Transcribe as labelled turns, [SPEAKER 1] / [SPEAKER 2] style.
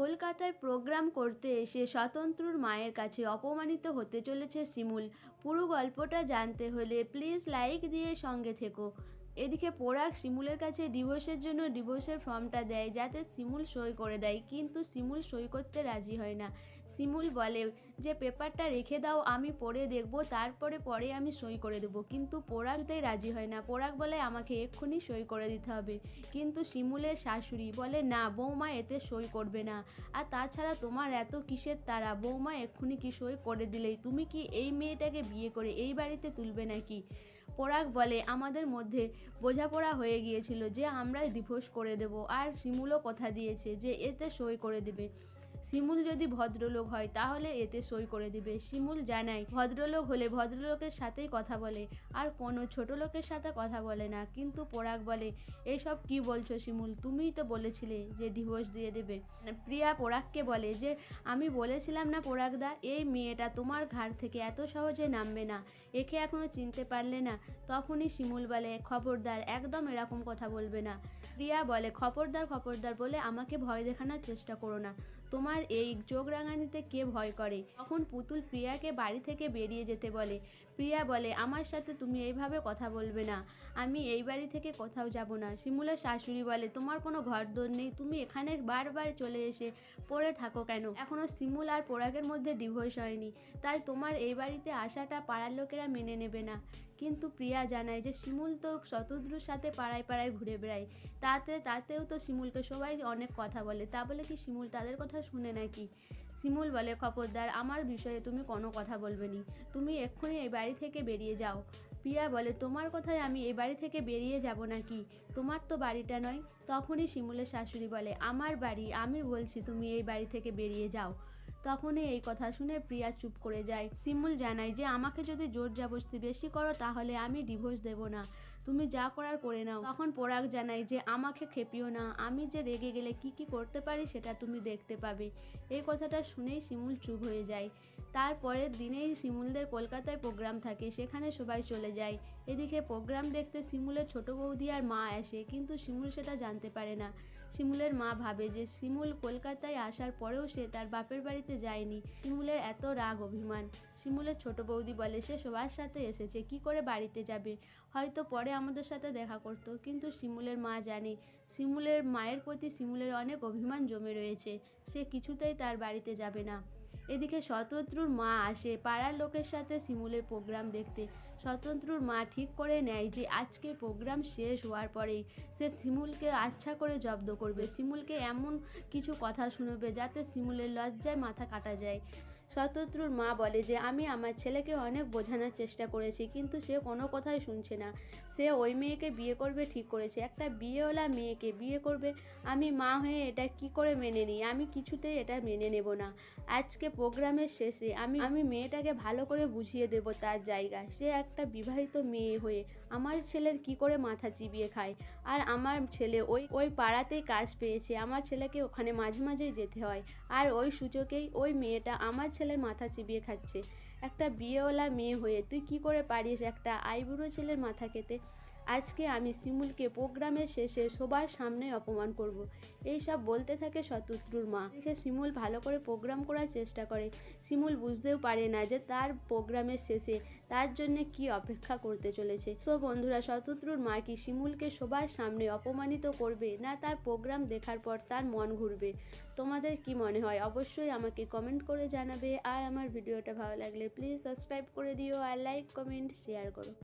[SPEAKER 1] কলকাতায় প্রোগ্রাম করতে এসে স্বতন্ত্রর মায়ের কাছে অপমানিত হতে চলেছে শিমুল। পুরো গল্পটা জানতে হলে প্লিজ লাইক দিয়ে সঙ্গে থেকো। এদিকে পোরাক শিমুলের কাছে ডিভোর্সের জন্য ডিভোর্সের ফর্মটা দেয়, যাতে শিমুল সই করে দেয়, কিন্তু শিমুল সই করতে রাজি হয় না। শিমুল বলে, যে পেপারটা রেখে দাও, আমি পড়ে দেখব, তারপরে পরে আমি সই করে দেবো। কিন্তু পোরাকতেই রাজি হয় না। পোরাক বলে, আমাকে এক্ষুনি সই করে দিতে হবে। কিন্তু শিমুলের শাশুড়ি বলে, না, বৌমা এতে সই করবে না। আর তাছাড়া তোমার এত কিসের তারা? বৌমা এক্ষুনি কি সই করে দিলেই? তুমি কি এই মেয়েটাকে বিয়ে করে এই বাড়িতে তুলবে নাকি? পোরাক বলে আমাদের মধ্যে বোঝাপড়া হয়ে গিয়েছিল যে আমরা ডিভোর্স করে দেব। আর শিমুলও কথা দিয়েছে যে এতে সই করে দেবে। শিমুল যদি ভদ্রলোক হয়, তাহলে এতে সই করে দিবে। শিমুল জানায়, ভদ্রলোক হলে ভদ্রলোকের সাথেই কথা বলে, আর কোনো ছোট লোকের সাথে কথা বলে না। কিন্তু পোরাক বলে, এসব কি বলছো শিমুল? তুমিই তো বলেছিলে যে ডিভোর্স দিয়ে দেবে। প্রিয়া পোরাককে বলে যে, আমি বলেছিলাম না পোরাকদা এই মেয়েটা তোমার ঘাট থেকে এত সহজে নামবে না। একে এখনও চিনতে পারলে না। তখনই শিমুল বলে, খবরদার, একদম এরকম কথা বলবে না। প্রিয়া বলে, খবরদার খবরদার বলে আমাকে ভয় দেখানোর চেষ্টা করো না। তোমার এই চোখ রাঙানিতে কে ভয় করে? তখন পুতুল প্রিয়াকে বাড়ি থেকে বেরিয়ে যেতে বলে। প্রিয়া বলে, আমার সাথে তুমি এইভাবে কথা বলবে না। আমি এই বাড়ি থেকে কোথাও যাব না। শিমুলের শাশুড়ি বলে, তোমার কোনো ঘর দোর নেই। তুমি এখানে বারবার চলে এসে পড়ে থাকো কেন? এখনও শিমুল আর পোড়াকের মধ্যে ডিভোর্স হয়নি। তাই তোমার এই বাড়িতে আসাটা পাড়ার লোকেরা মেনে নেবে না। কিন্তু প্রিয়া জানায় যে শিমুল তো শতদ্রুর সাথে পাড়ায় পাড়ায় ঘুরে বেড়ায়। তাতে, তাতেও তো শিমুলকে সবাই অনেক কথা বলে। তা বলে কি শিমুল তাদের কথা শুনে নাকি? শিমুল বলে, খবরদার, আমার বিষয়ে তুমি কোনো কথা বলবে নি। তুমি এক্ষুনি এই বাড়ি থেকে বেরিয়ে যাও। প্রিয়া বলে, তোমার কথায় আমি এই বাড়ি থেকে বেরিয়ে যাব নাকি? তোমার তো বাড়িটা নয়। তখনই শিমুলের শাশুড়ি বলে, আমার বাড়ি, আমি বলছি তুমি এই বাড়ি থেকে বেরিয়ে যাও। তখনই এই কথা শুনে প্রিয়া চুপ করে যায়। শিমুল জানায় যে, আমাকে যদি জোর জাবস্তি বেশি করো, তাহলে আমি ডিভোর্স দেব না। তুমি যা করার করে নাও। তখন পরাগ জানায় যে, আমাকে খেপিও না। আমি যে রেগে গেলে কি কি করতে পারি, সেটা তুমি দেখতে পাবে। এই কথাটা শুনেই শিমুল চুপ হয়ে যায়। তারপরের দিনেই শিমুলদের কলকাতায় প্রোগ্রাম থাকে, সেখানে সবাই চলে যায়। এদিকে প্রোগ্রাম দেখতে শিমুলের ছোট বৌদি আর মা আসে, কিন্তু শিমুল সেটা জানতে পারে না। শিমুলের মা ভাবে যে শিমুল কলকাতায় আসার পরেও সে তার বাপের বাড়িতে যায়নি। শিমুলের এত রাগ অভিমান। শিমুলের ছোট বৌদি বলে, সে সবার সাথে এসেছে, কি করে বাড়িতে যাবে? হয়তো পরে আমাদের সাথে দেখা করতো। কিন্তু শিমুলের মা জানে, শিমুলের মায়ের প্রতি শিমুলের অনেক অভিমান জমে রয়েছে। সে কিছুতেই তার বাড়িতে যাবে না। এদিকে শতদ্রুর মা আসে। পাড়ার লোকের সাথে শিমুলের প্রোগ্রাম দেখতে। শতদ্রুর মা ঠিক করে নেয় যে, আজকে প্রোগ্রাম শেষ হওয়ার পরেই সে শিমুলকে আচ্ছা করে জব্দ করবে। শিমুলকে এমন কিছু কথা শুনবে যাতে শিমুলের লজ্জায় মাথা কাটা যায়। শতদ্রুর মা বলে যে, আমি আমার ছেলেকে অনেক বোঝানোর চেষ্টা করেছি, কিন্তু সে কোনো কথাই শুনছে না। সে ওই মেয়েকে বিয়ে করবে, ঠিক করেছে। একটা বিয়েওয়ালা মেয়েকে বিয়ে করবে, আমি মা হয়ে এটা কি করে মেনে নিই? আমি কিছুতেই এটা মেনে নেব না। আজকে প্রোগ্রামের শেষে আমি আমি মেয়েটাকে ভালো করে বুঝিয়ে দেব তার জায়গা সে একটা বিবাহিত মেয়ে হয়ে আমার ছেলের কি করে মাথা চিবিয়ে খায়? আর আমার ছেলে ওই ওই পাড়াতেই কাজ পেয়েছে। আমার ছেলেকে ওখানে মাঝে, মাঝেই যেতে হয়। আর ওই সূচকেই ওই মেয়েটা আমার ছেলের মাথা চিবিয়ে খাচ্ছে। একটা বিয়েওয়ালা মেয়ে হয়ে তুই কি করে পারিস একটা আইবুড়ো ছেলের মাথা খেতে? আজকে আমি শিমুলকে প্রোগ্রামের শেষে সবার সামনে অপমান করব। এই সব বলতে থাকে শতদ্রুর মা। দেখে শিমুল ভালো করে প্রোগ্রাম করার চেষ্টা করে। শিমুল বুঝতেও পারে না যে তার প্রোগ্রামের শেষে তার জন্য কি অপেক্ষা করতে চলেছে। সো বন্ধুরা, শতদ্রুর মা কি শিমুলকে সবার সামনে অপমানিত করবে না তার প্রোগ্রাম দেখার পর তার মন ঘুরবে? তোমাদের কি মনে হয়? অবশ্যই আমাকে কমেন্ট করে জানাবে। আর আমার ভিডিওটা ভালো লাগলে প্লিজ সাবস্ক্রাইব করে দিও আর লাইক, কমেন্ট, শেয়ার করো।